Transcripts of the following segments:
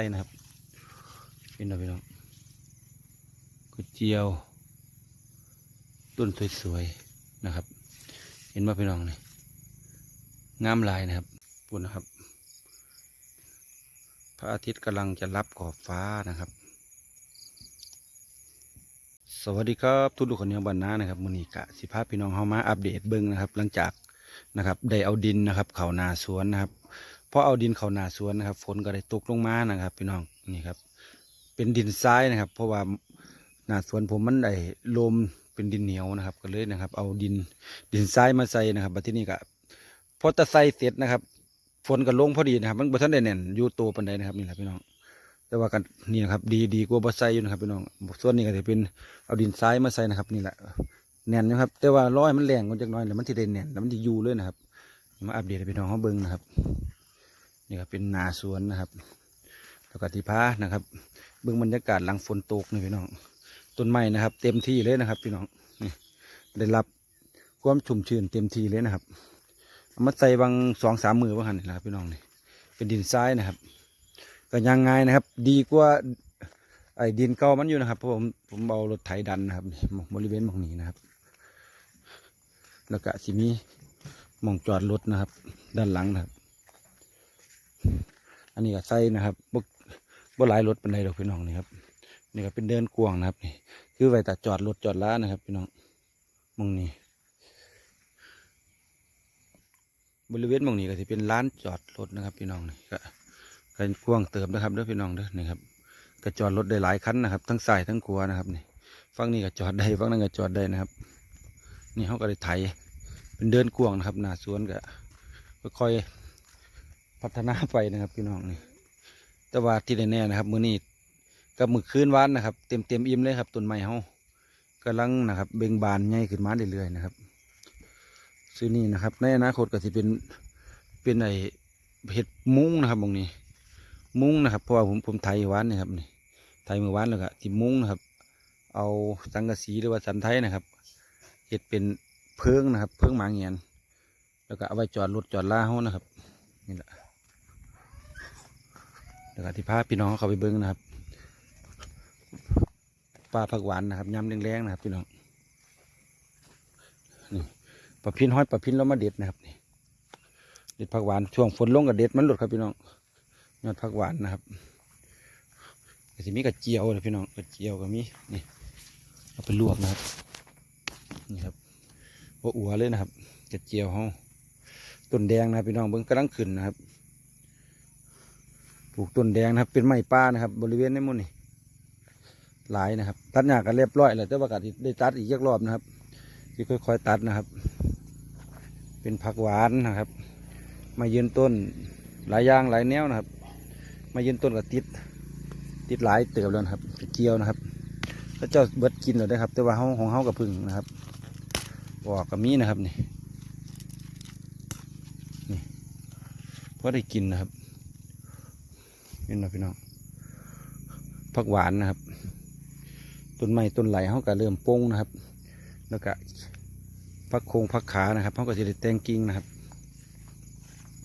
ใส่นะครับเป็นหน่อยพี่น้องก๋วยเจียว ต้นสวยๆนะครับ เห็นว่าพี่น้องนี่งามลายนะครับปุ่นนะครับ พระอาทิตย์กำลังจะรับขอบฟ้านะครับ สวัสดีครับทุกทุกคนยังบันนานะครับมือนี้กะสิพาพี่น้องเข้ามาอัปเดตเบิ้งนะครับ หลังจากนะครับได้เอาดินนะครับ เข่านาสวนนะครับ พอเอาดินเขานาสวนนะครับ ฝนก็ได้ตกลงมานะครับพี่น้องนี่ครับ เป็นดินทรายนะครับ เพราะว่านาสวนผมมันได้ลมเป็นดินเหนียวนะครับ ก็เลยนะครับ เอาดินดินทรายมาใส่นะครับบัดที่นี่ก็พอตะใส่เสร็จนะครับ ฝนก็ลงพอดีนะครับ มันบ่ทันได้แน่นอยู่ตัวปันใดนะครับนี่แหละพี่น้องแต่ว่ากันนี่นะครับ ดีดีกว่าบ่ใส่อยู่นะครับพี่น้องส่วนนี้ก็จะเป็นเอาดินทรายมาใส่นะครับ นี่แหละแน่นนะครับ แต่ว่าร้อยมันแรงกว่าจักหน้อยแล้วมันที่ได้แน่นแล้วมันจะอยู่เลยนะครับมาอัปเดตให้พี่น้องเขาเบิ่งนะครับ นี่ก็เป็นนาสวนนะครับแล้วก็ที่พานะครับ เบิ่งบรรยากาศหลังฝนตกนี่พี่น้องต้นไม้นะครับ เต็มที่เลยนะครับ พี่น้องนี่ได้รับความชุ่มชื้นเต็มที่เลยนะครับเอามาใส่บางสองสามมือว่าหันนี่แหละครับพี่น้องนี่เป็นดินทรายนะครับก็ยังไงนะครับ ดีกว่าไอ้ดินเก่ามันอยู่นะครับเพราะผมผมเอารถไถดันนะครับบริเวณหมองนี้นะครับ แล้วก็สิมีมองจอดรถนะครับ ด้านหลังนะครับ อันนี้ก็ใส่นะครับบ่บ่หลายรถเป็นไรดอกพี่น้องนี่ครับนี่ก็เป็นเดินกวงนะครับนี่คือไว้แต่จอดรถจอดล้านะครับ พี่น้องมองนี้บริเวณมองนี้ก็จะเป็นร้านจอดรถนะครับ พี่น้องนี่ก็กันกวงเติมนะครับเด้อพี่น้องเด้อนี่ครับก็จอดรถได้หลายคันนะครับ ทั้งสายทั้งขัวนะครับนี่ฝั่งนี้ก็จอดได้ฝั่งนั้นก็จอดได้นะครับ นี่เขาก็ได้ไถเป็นเดินกวงนะครับหน้าสวนก็ค่อย พัฒนาไปนะครับพี่น้องนี่แต่ว่าที่แน่ๆนะครับ มือนี้กับมือคืนวานนะครับ เต็มเต็มอิ่มเลยครับต้นไม้เขากำลังนะครับ เบ่งบานใหญ่ขึ้นมาเรื่อยๆนะครับซื้อนี่นะครับ ในอนาคตก็จะเป็นเป็นไอเห็ดมุ้งนะครับตรงนี้ มุ้งนะครับเพราะว่าผมผมไทยวานนี่ครับนี่ไทยเมื่อวานแล้วก็ที่มุ้งนะครับ เอาสังกะสีหรือว่าสันไทยนะครับเห็ดเป็นเพิงนะครับ เพิงหมางเงียนแล้วก็เอาไว้จอดรถจอดล่าเขานะครับนี่แหละ แล้วก็ที่พาพี่น้องเขาไปเบิ้งนะครับปลาผักหวานนะครับยำแรงๆนะครับพี่น้องนี่ปลาพินห้อยปลาพินแล้วมาเด็ดนะครับนี่เด็ดผักหวานช่วงฝนลงกับเด็ดมันหลุดครับพี่น้องยอดผักหวานนะครับก็จะมีกระเจียวเลยพี่น้องกระเจียวก็มีนี่เอาไปลวกนะครับนี่ครับว่าอัวเลยนะครับกระเจียวเขาต้นแดงนะครับพี่น้องเบิ้งกำลังขึ้นนะครับ ลูกต้นแดงนะครับ เป็นไม้ป่านะครับ บริเวณในมุนี่หลายนะครับ ตัดหญ้ากันเรียบร้อยแล้วแต่ว่าก็ได้ตัดอีกเยอะรอบนะครับที่ค่อยๆตัดนะครับ เป็นผักหวานนะครับ มายืนต้นหลายอย่างหลายแนวนะครับ มายืนต้นกับติด ติดหลายเติบแล้วนะครับเจียวนะครับแล้วเจ้าเบิดกินเลยนะครับ แต่ว่าเฮาของเฮากับพึ่งนะครับบอกกับมีนะครับนี่นี่พอได้กินนะครับ นี่นะพี่น้องผักหวานนะครับ ต้นไม้ต้นไหลเขาก็เริ่มโป่งนะครับ แล้วก็พักโคงพักขานะครับเขาก็จะได้แตงกิ่งนะครับ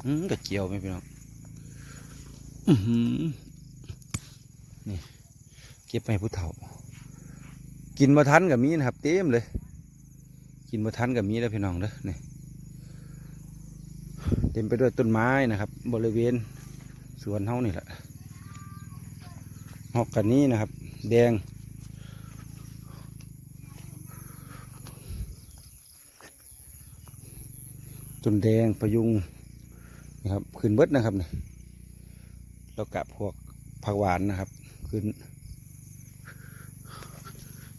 อืมกระเจียวไหมพี่น้องอือหือนี่เก็บไปให้ผู้เฒ่า กินมาทันกับมีนะครับ เต็มเลย กินมาทันกับมีแล้วพี่น้องเด้อนี่เต็มไปด้วยต้นไม้นะครับ บริเวณสวนเฮานี่แหละ หอกกันนี้นะครับ แดงต้นแดงประยุงนะครับขึ้นเบิดนะครับแล้วกับพวกผักหวานนะครับ ขึ้น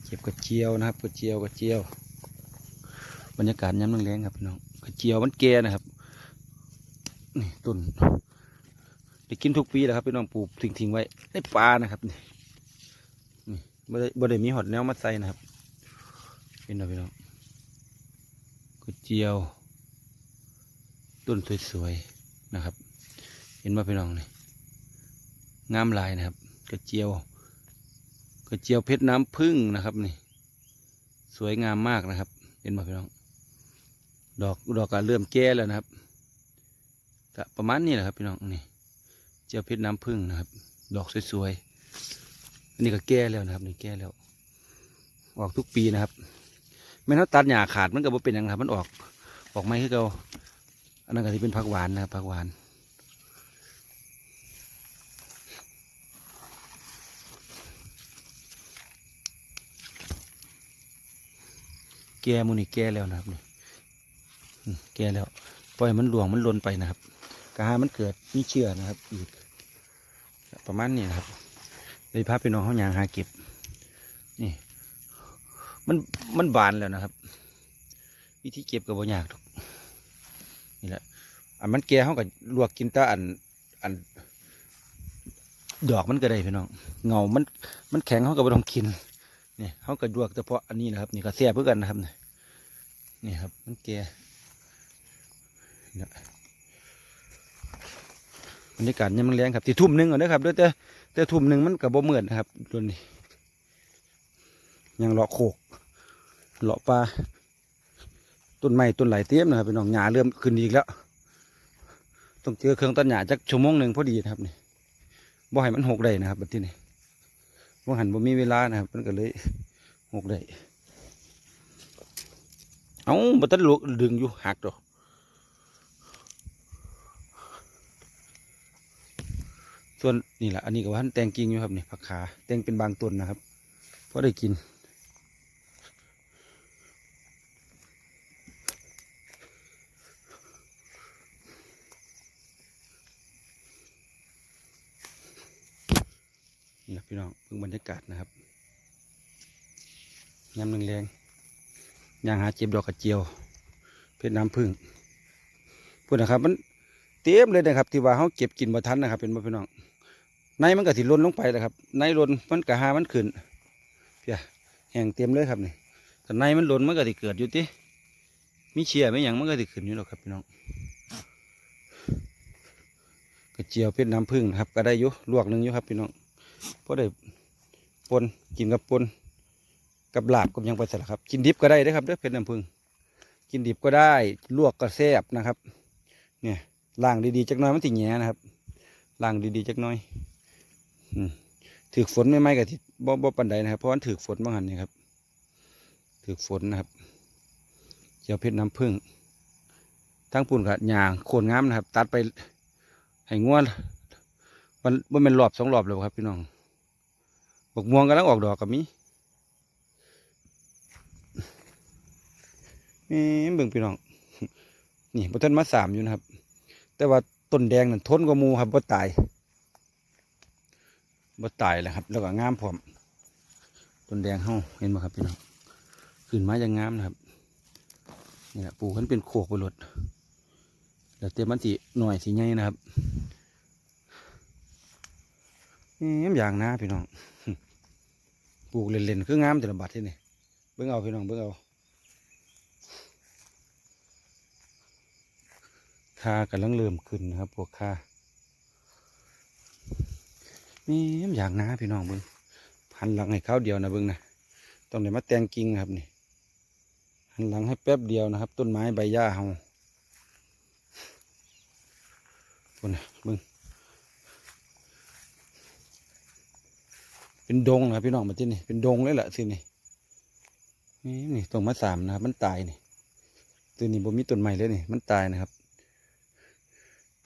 เก็บกระเจียวนะครับกระเจียวกระเจียว บรรยากาศย้ำแรงๆครับพี่น้องกระเจียวมันแก่นะครับนี่ต้น ได้กินทุกปีแหละครับพี่น้องปลูกทิ้งๆไว้ได้ปลานะครับนี่บ่ได้บ่ได้มีหอดแนวมาใส่นะครับเป็นเอาพี่น้องกระเจียว ต้นสวยๆนะครับ เห็นว่าพี่น้องนี่งามลายนะครับกระเจียวกระเจียวเพชรน้ำผึ้งนะครับนี่ สวยงามมากนะครับ เห็นว่าพี่น้อง ดอกดอกก็เริ่มแก่แล้วนะครับประมาณนี้แหละครับพี่น้องนี่ เจียวเพชรน้ำผึ้งนะครับ ดอกสวยๆอันนี้ก็แก่แล้วนะครับนี่แก่แล้ว ออกทุกปีนะครับแม่นเขาตัดหญ้าขาดมันก็บ่เป็นหยังครับ มันออกออกไม้คือเก่าอันนั้นก็ที่เป็นผักหวานนะครับผักหวานแก่มูนี่แก่แล้วนะครับนี่แก่แล้วปล่อยมันหลวงมันลนไปนะครับ กระหามันเกิดมีเชื้อนะครับ อีก ประมาณนี้นครับเลยพาไปน้องเขายางหาเก็บ นี่ มันมันบานแล้วนะครับ วิธีเก็บกับบ่ยากทุกนี่แหละอันมันแก่เขาก็ลวกกินตาอันอันดอกมันก็ได้พี่น้องเงามันมันแข็งเขาก็บ่ต้องกินนี่เขาก็ลวกเฉพาะอันนี้นะครับ นี่ก็แซ่บเพื่อกันนะครับนี่นี่ครับ มันแก่เนี่ย บรรยากาศยังมันแรงครับที่ทุ่มหนึ่งก่อนนะครับเด้อแต่แต่ทุ่มหนึ่งมันกับบ่เหมือนนะครับตัวนี้ยังเลาะโขกเลาะปลาต้นไม้ต้นไหลเตี้ยมนะครับพี่น้องหญ้าเริ่มขึ้นอีกแล้วต้องเจอเครื่องตัดหญ้าจักชั่วโมงหนึ่งพอดีนะครับนี่บ่ให้มันหกได้นะครับแบบที่นี่บ่หันบ่มีเวลานะครับมันก็เลยหกได้เอาบ่ตันลุกดึงอยู่หักดอก ส่วนนี่แหละอันนี้ก็ว่าแตงกิ่งอยู่ครับนี่ผักขาแตงเป็นบางต้นนะครับเพอได้กินนี่นะพี่น้องเพิ่งบรรยากาศนะครับยำแรงๆย่างหาเจ็บดอกกระเจียว เพชรน้ำผึ้งพูดนะครับมันเต็มเลยนะครับ ที่ว่าเขาเก็บกินบ่ทันนะครับ เป็นบ่พี่น้อง ในมันก็สิล้นลงไปแล้วครับ ในล้นมันกะหามันขึ้นเพียแห้งเต็มเลยครับนี่แต่ในมันล้นมันก็สิเกิดอยู่ติมีเชียไม่หยังมันก็สิขึ้นอยู่หรอกครับพี่น้องกระเจียวเพชรน้ำผึ้งนะครับ ก็ได้อยู่ลวกหนึ่งอยู่ครับพี่น้องเพอได้ปนกินกับปนกับลาบกับยังไปสละครับ กินดิบก็ได้เด้อครับเด้อเพชรน้ำผึ้งกินดิบก็ได้ลวกก็แซ่บนะครับ เนี่ยล้างดีๆจักน้อยมันติแหงนะครับล้างดีๆจักน้อย ถือฝนไม่ไหมกับที่บ่บ่ปันใดนะครับ เพราะว่าถือฝนบางหันนี่ครับถือฝนนะครับเจียวเพชรน้ำผึ้งทั้งปุ่นกับหยางโคนงามนะครับ ตัดไปให้งวดมันมันเป็นรอบสองรอบแล้วครับพี่น้องบกม่วงกำลังออกดอกกับมีนี่เบิ่งพี่น้อง นี่บทันมาสามอยู่นะครับ แต่ว่าต้นแดงนั่นทนกว่ามูครับบ่ตาย บ่ตายแหละครับ แล้วก็งามพร้อมต้นแดงเฮาเห็นไหมครับพี่น้องขึ้นมาอย่างงามนะครับนี่แหละปลูกมันเป็นโขกไปหลดแล้วเต็มมันสีหน่อยสีใหญ่นะครับนี่อย่างนะพี่น้องปลูกเล่นๆคืองามแต่ละบัดที่นี่เบิ่งเอาพี่น้องเบิ่งเอาค่ากำลังเริ่มขึ้นนะครับพวกค่า นี่อยางนะพี่น้องเบิ่งหันหลังให้เขาวเดียวนะเบิ่งนะต้องเดี๋ยวมาแตงกิ่งครับนี่หันหลังให้แป๊บเดียวนะครับ ต้นไม้ใบหญ้าเฮาคนนะเบิ่งเป็นดงนะพี่น้องมาที่นี่เป็นดงเลยแหละสินี่นี่นี่ตรงมาสามนะครับ มันตายนี่ตัวนี้บ่มีต้นใหม่เลยนี่มันตายนะครับ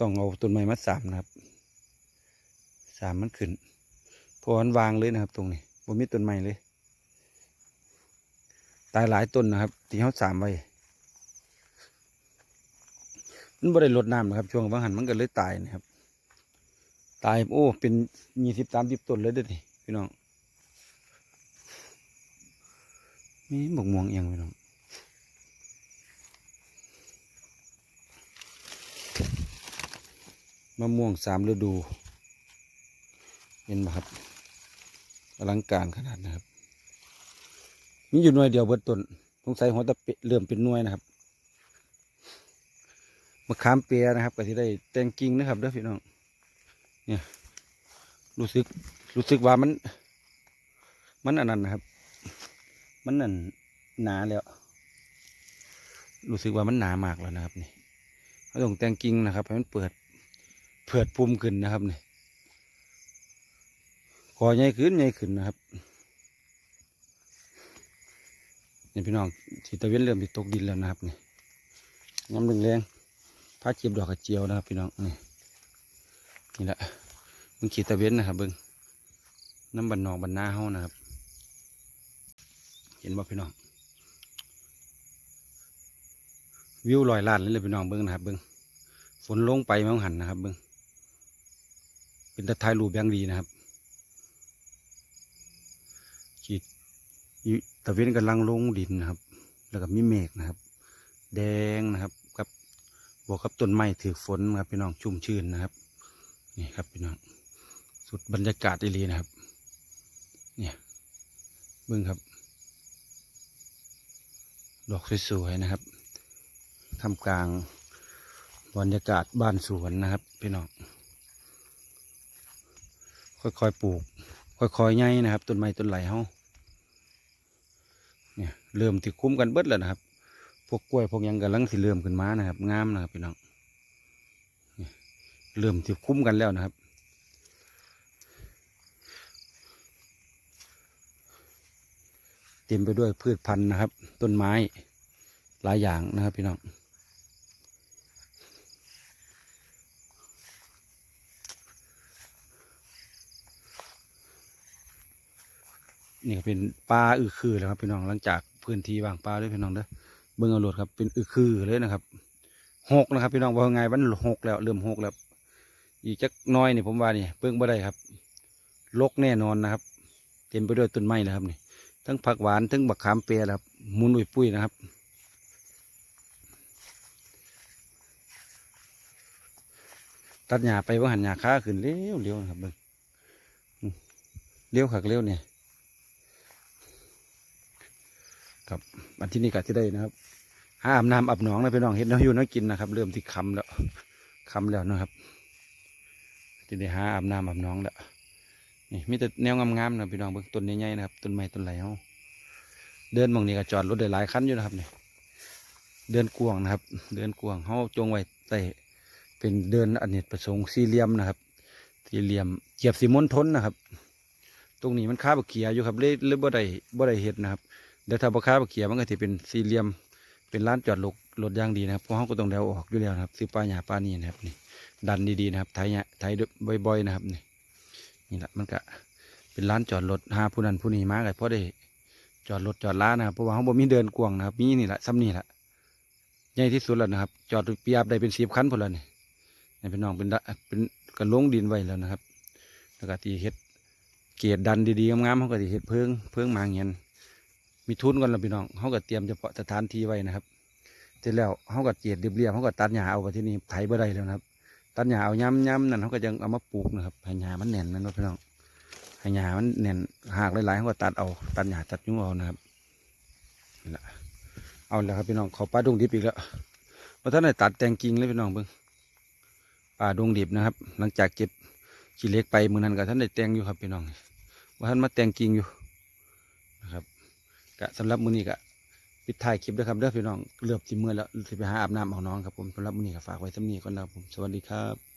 ต้องเอาต้นใหม่มาสามนะครับ สามมันขึ้นพราะมันวางเลยนะครับ ตรงนี้บ่มีต้นใหม่เลย ตายหลายต้นนะครับที่เขาสามไว้มันบ่ได้ลดน้ำนะครับ ช่วงบางหันมันก็เลยตายนะครับ ตายโอ้ เป็นยี่สิบสามสิบต้นเลยเด้อนี่พี่น้องมีบกม่วงเอียงพี่น้องมะม่วงสามฤดู เห็นไหมครับอลังการขนาดนะครับ มีอยู่หน่วยเดียวเบิดต้นสงสัยหัวตะเปเริ่มเป็นหน่วยนะครับมะขามเปียนะครับก็ที่ได้แตงกิ่งนะครับเด้อพี่น้องเนี่ยรู้สึกรู้สึกว่ามัน มันอันนั้นนะครับ มันนั่นหนาแล้ว รู้สึกว่ามันหนามากแล้วนะครับนี่เราต้องแต่งกิ่งนะครับให้มันเปิดเปิดปุ่มขึ้นนะครับนี่ คอใหญ่ขึ้นใหญ่ขึ้นนะครับนี่พี่น้องสีตะเวนเริ่มติดตกดินแล้วนะครับนี่น้ำแรงๆพาเจียบดอกกระเจียวนะครับ พี่น้องนี่นี่แหละมึงขีตะเวนนะครับเบิ้งน้ำบันนอกบันหน้าเฮานะครับ เห็นบ่พี่น้องวิวลอยล้านเลยเลยพี่น้องเบิ้งนะครับเบิ้งฝนลงไปมังหันนะครับเบิ้งเป็นตะไทยรูปอย่งดีนะครับขีดอี ตะเวนกำลังลงดินนะครับ แล้วก็มีเมฆนะครับ แดงนะครับกับบวกกับต้นไม้ถือฝนครับพี่น้องชุ่มชื่นนะครับ นี่ครับพี่น้องสุดบรรยากาศอีหลีนะครับ เนี่ยเบิ้งครับ ดอกสวยๆนะครับทำกลางบรรยากาศบ้านสวนนะครับพี่น้องค่อยๆปลูก ค่อยๆไงนะครับต้นไม้ต้นไหลเฮา เนี่ยเริ่มที่คุ้มกันเบิดแล้วนะครับ พวกกล้วยพวกยังกำลังสิเริ่มขึ้นมานะครับงามนะครับพี่น้องเนี่ยเริ่มที่คุ้มกันแล้วนะครับเต็มไปด้วยพืชพันธุ์นะครับ ต้นไม้หลายอย่างนะครับพี่น้อง นี่ก็เป็นปลาอึคือแล้วครับพี่น้องหลังจากพื้นที่วางปลาด้วยพี่น้องเด้อเบิ้งเอาหลดครับเป็นอึคือเลยนะครับหกนะครับ พี่น้องว่าไงวันหกแล้วเริ่มหกแล้ว อีกจักน้อยนี่ผมว่านี่เบิ้งบ่ได้ครับลกแน่นอนนะครับ เต็มไปด้วยต้นไม้นะครับนี่ทั้งผักหวานทั้งบักขามเปียนะครับมุนอุยปุ้ยนะครับตัดหญ้าไปว่าหันหญ้าค้าขึ้นเร็วเร็วนะครับเบิ่งอืมเร็วขักเร็วเนี่ย ครับอันที่นี่ก็จะได้นะครับหาอาบน้ำอาบหนองนะพี่น้องเห็นน้องอยู่น้องกินนะครับ เริ่มที่คำแล้วคำแล้วนะครับจะได้หาอาบน้ำอาบหนองแล้วนี่มีแต่แนวงามๆนะพี่น้องเบิ่งต้นใหญ่ๆนะครับต้นไม้ต้นไหลเฮาเดินมองนี้ก็จอดรถได้หลายคันอยู่นะครับเนี่ยเดินกวางนะครับ เดินกวางเฮาจงไว้ใต้เป็นเดินอเนกประสงค์สี่เหลี่ยมนะครับสี่เหลี่ยมเกียบสีม้วนทนนะครับ ตรงนี้มันค้าบักเขียอยู่ครับเลยเลยบ่ได้บ่ได้เฮ็ดนะครับ เดี๋ยวถ้าบ่ค้าบักเขียมันก็สิเป็นสี่เหลี่ยม เป็นร้านจอดรถรถย่างดีนะครับเพราะเฮาก็ต้องเดาออกอยู่แล้วนะครับ ซื้อปลาหยาปลานี่นะครับนี่ ดันดีๆนะครับไถเนี่ยไถบ่อยๆนะครับนี่นี่แหละมันก็เป็นร้านจอดรถหาผู้นั้นผู้นี้มาก็พอได้จอดรถจอดร้านนะครับเพราะว่าเขาบ่มีเดินกวงนะครับมีนี่แหละซ้ำนี่แหละใหญ่ที่สุดแล้วนะครับ จอดเปียบได้เป็นสิบคันพอแล้วนี่นี่เป็นน้องเป็นดะเป็นกระลงดินไว้แล้วนะครับแล้วก็ตีเฮ็ดเกียรดันดีๆงามๆเขาก็ตีเฮ็ดเพิงเพิงมาเงี้ย มีทุนกันแล้วพี่น้องเขาก็เตรียมเฉพาะสถานที่ไว้นะครับเสร็จแล้วเขาก็เจียดเรียบๆเขาก็ตัดหญ้าเอาไปที่นี่ไถบ่ได้แล้วนะครับ ตัดหญ้าเอาย้ำย้ำนั่นเขาก็ยังเอามาปลูกนะครับให้หญ้ามันแน่นนั่นพี่น้องให้หญ้ามันแน่นหากหลายๆเขาก็ตัดเอาตัดหญ้าตัดยุ่งเอานะครับเอาแล้วครับพี่น้องเขาปลาดงดิบอีกแล้วว่าท่านได้ตัดแตงกิ่งเลยพี่น้องเบิ่งปลาดงดิบนะครับ หลังจากเก็บขี้เล็กไปมือนั้นก็ท่านได้แตงอยู่ครับพี่น้องว่าท่านมาแตงกิ่งอยู่นะครับ ก็สำหรับมือนี้ก็ปิดท้ายคลิปด้วยครับเด้อพี่น้องเลือบจิมือแล้วสิไปหาอาบน้ำเอาน้องครับผมสำหรับมือนี้ก็ฝากไว้สำนี้ก่อนนะครับผมสวัสดีครับ